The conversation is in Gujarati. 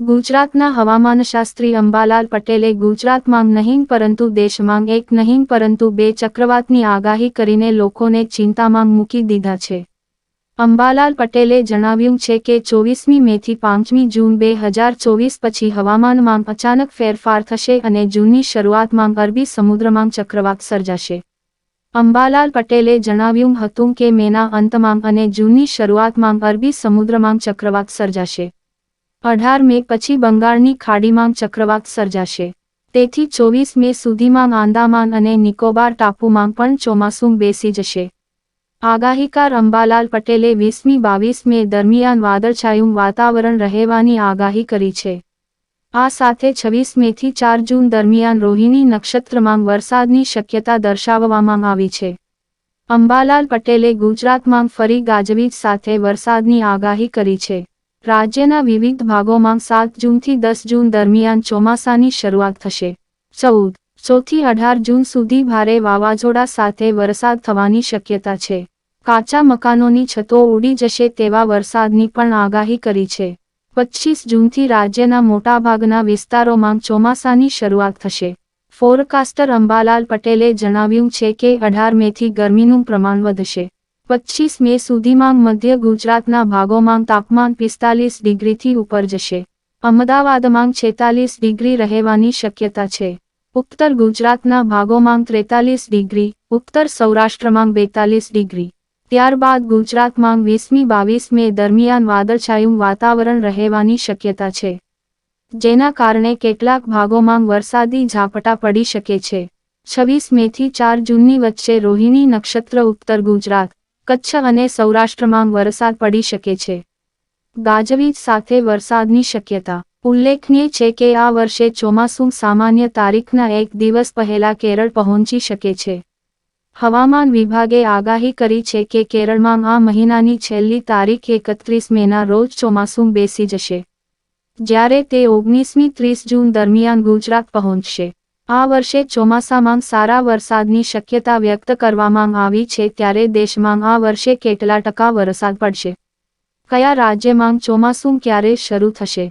ગુજરાતના હવામાનશાસ્ત્રી અંબાલાલ પટેલે ગુજરાતમાં નહીં પરંતુ દેશમાં એક નહીં પરંતુ બે ચક્રવાતની આગાહી કરીને લોકોને ચિંતામાં મૂકી દીધા છે. અંબાલાલ પટેલે જણાવ્યું છે કે ચોવીસમી મેથી પાંચમી જૂન બે હજાર ચોવીસ પછી હવામાનમાં અચાનક ફેરફાર થશે અને જૂનની શરૂઆતમાં અરબી સમુદ્રમાં ચક્રવાત સર્જાશે. અંબાલાલ પટેલે જણાવ્યું હતું કે મેના અંતમાં અને જૂનની શરૂઆતમાં અરબી સમુદ્રમાં ચક્રવાત સર્જાશે. અઢાર મે પછી બંગાળની ખાડીમાં ચક્રવાત સર્જાશે. તેથી ચોવીસ મે સુધીમાં આંદામાન અને નિકોબાર ટાપુમાં પણ ચોમાસું બેસી જશે. આગાહીકાર અંબાલાલ પટેલે વીસમી બાવીસ મે દરમિયાન વાદળછાયું વાતાવરણ રહેવાની આગાહી કરી છે. આ સાથે છવ્વીસ મેથી ચાર જૂન દરમિયાન રોહિણી નક્ષત્રમાં વરસાદની શક્યતા દર્શાવવામાં આવી છે. અંબાલાલ પટેલે ગુજરાતમાં ફરી ગાજવીજ સાથે વરસાદની આગાહી કરી છે. રાજ્યના વિવિધ ભાગોમાં સાત જૂનથી દસ જૂન દરમિયાન ચોમાસાની શરૂઆત થશે. ચૌદ, ચોથી અઢાર જૂન સુધી ભારે વાવાઝોડા સાથે વરસાદ થવાની શક્યતા છે. કાચા મકાનોની છતો ઉડી જશે તેવા વરસાદની પણ આગાહી કરી છે. પચ્ચીસ જૂનથી રાજ્યના મોટાભાગના વિસ્તારોમાં ચોમાસાની શરૂઆત થશે. ફોરકાસ્ટર અંબાલાલ પટેલે જણાવ્યું છે કે અઢાર મેથી ગરમીનું પ્રમાણ વધશે. પચ્ચીસ મે સુધીમાં મધ્ય ગુજરાતના ભાગોમાં તાપમાન પિસ્તાલીસ ડિગ્રીથી ઉપર જશે. અમદાવાદમાં છેતાલીસ ડિગ્રી રહેવાની શક્યતા છે. ઉત્તર ગુજરાતના ભાગોમાં ત્રેતાલીસ ડિગ્રી, ઉત્તર સૌરાષ્ટ્રમાં બેતાલીસ ડિગ્રી. ત્યારબાદ ગુજરાતમાં વીસમી બાવીસ મે દરમિયાન વાદળછાયું વાતાવરણ રહેવાની શક્યતા છે. જેના કારણે કેટલાક ભાગોમાં વરસાદી ઝાપટા પડી શકે છે. છવ્વીસ મેથી ચાર જૂનની વચ્ચે રોહિણી નક્ષત્ર ઉત્તર ગુજરાત કચ્છ અને સૌરાષ્ટ્રમાં વરસાદ પડી શકે છે. ગાજવીજ સાથે વરસાદની શક્યતા. ઉલ્લેખનીય છે કે આ વર્ષે ચોમાસું સામાન્ય તારીખના એક દિવસ પહેલા કેરળ પહોંચી શકે છે. હવામાન વિભાગે આગાહી કરી છે કે કેરળમાં આ મહિનાની છેલ્લી તારીખ એકત્રીસ મેના રોજ ચોમાસું બેસી જશે. જ્યારે તે ઓગણીસમી ત્રીસ જૂન દરમિયાન ગુજરાત પહોંચશે. આ વર્ષે ચોમાસામાં સારા વરસાદની શક્યતા વ્યક્ત કરવામાં આવી છે ત્યારે દેશમાં આ વર્ષે કેટલા ટકા વરસાદ પડશે? કયા રાજ્યમાં ચોમાસું ક્યારે શરૂ થશે?